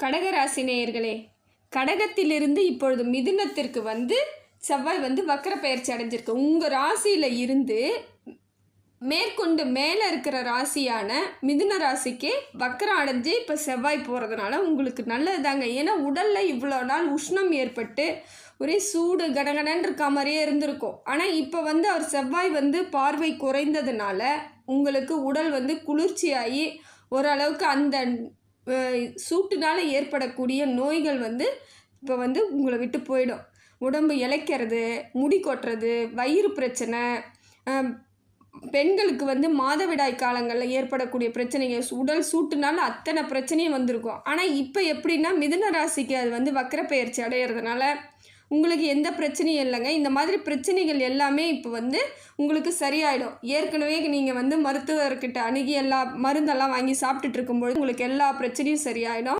கடகராசி நேயர்களே கடகத்திலிருந்து இப்பொழுது மிதுனத்திற்கு வந்து செவ்வாய் வந்து வக்கர பயிற்சி அடைஞ்சிருக்கு. உங்கள் ராசியில் இருந்து மேற்கொண்டு மேலே இருக்கிற ராசியான மிதுன ராசிக்கு வக்கரம் அடைஞ்சு இப்போ செவ்வாய் போகிறதுனால உங்களுக்கு நல்லது தாங்க. ஏன்னா உடலில் இவ்வளோ நாள் உஷ்ணம் ஏற்பட்டு ஒரே சூடு கடகடன்னு இருக்க மாதிரியே இருந்திருக்கும். ஆனால் இப்போ வந்து அவர் செவ்வாய் வந்து பார்வை குறைந்ததுனால உங்களுக்கு உடல் வந்து குளிர்ச்சியாகி ஓரளவுக்கு அந்த சூட்டுனால ஏற்படக்கூடிய நோய்கள் வந்து இப்போ வந்து உங்களை விட்டு போயிடும். உடம்பு இளைக்கிறது முடி கொட்டுறது வயிறு பிரச்சனை பெண்களுக்கு வந்து மாதவிடாய் காலங்களில் ஏற்படக்கூடிய பிரச்சனைங்க உடல் சூட்டுனால அத்தனை பிரச்சனையும் வந்திருக்கும். ஆனால் இப்போ எப்படின்னா மிதுன ராசிக்கு அது வந்து வக்கர பயிற்சி அடையிறதுனால உங்களுக்கு எந்த பிரச்சனையும் இல்லைங்க. இந்த மாதிரி பிரச்சனைகள் எல்லாமே இப்போ வந்து உங்களுக்கு சரியாயிடும். ஏற்கனவே நீங்கள் வந்து மருத்துவர்கிட்ட அணுகி எல்லா மருந்தெல்லாம் வாங்கி சாப்பிட்டுட்டு இருக்கும்பொழுது உங்களுக்கு எல்லா பிரச்சனையும் சரியாயிடும்.